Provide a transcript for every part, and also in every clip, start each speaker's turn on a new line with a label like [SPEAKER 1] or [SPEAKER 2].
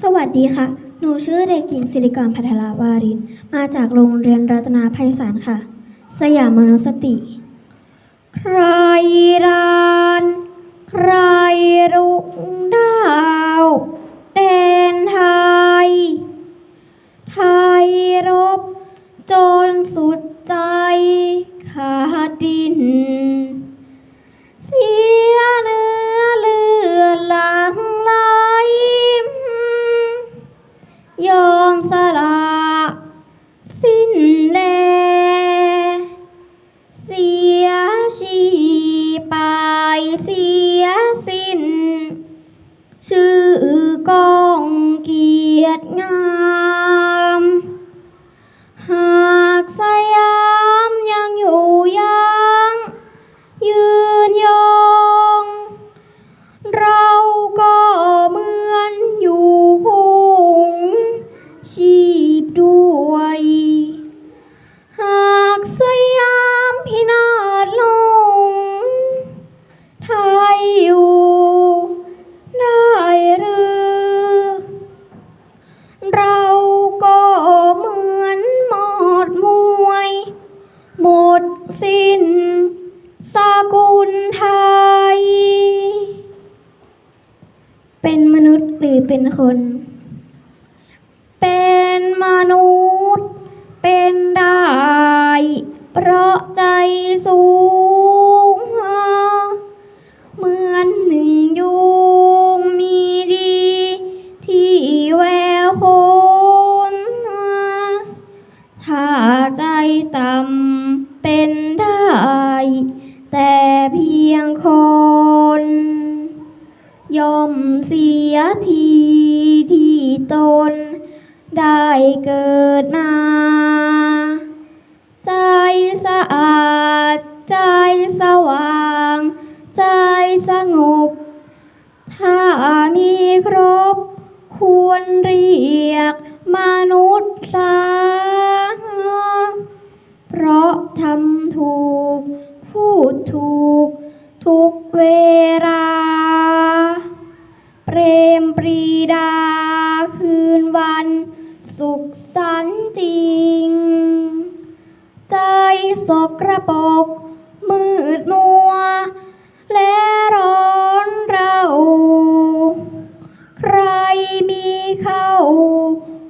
[SPEAKER 1] สวัสดีค่ะ หนูชื่อเด็กหญิงสิริกรพัทราวาริน มาจากโรงเรียนรัตนาภัยสารค่ะ สยามมนุสติ ใครรานใครรุ่งดาวแดนไทย ไทยรบ จนสุดใจขาดิน กี เราก็เหมือนหมดมวย หมดสิ้นสกุลไทย เป็นมนุษย์หรือเป็นคน เป็นมนุษย์เป็นได้ เพราะใจสูง เป็นได้ แต่เพียงคน ย่อมเสียทีที่ตน ได้เกิดมา ใจสะอาด ใจสว่าง ใจสงบ ถ้ามีครบ ควรเรียกมนุษย์สา เรมปรีดาคืนวัน สุขสันต์จริง ใจสกระปก มืดมัว และร้อนเรา ใครมีเข้า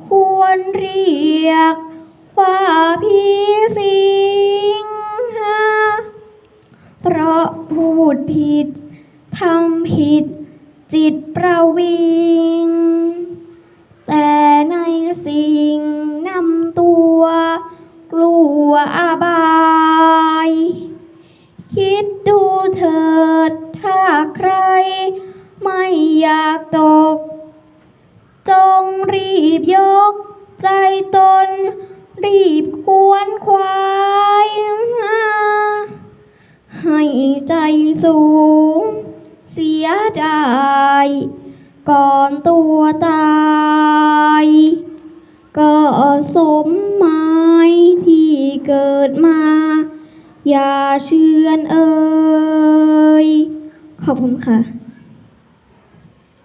[SPEAKER 1] ควรเรียก ว่าพี่สิงเพราะพูดผิดทำผิด จิตประวิง แต่ในสิ่งนำตัว กลัวอาบาย คิดดูเถิดถ้าใคร ไม่อยากตก จงรีบยกใจตน รีบควนควาย ให้ใจสูง เสียดายก่อนตัวตายก็สมหมายที่เกิดมา อย่าเชื่อนเอ่ยขอบคุณค่ะ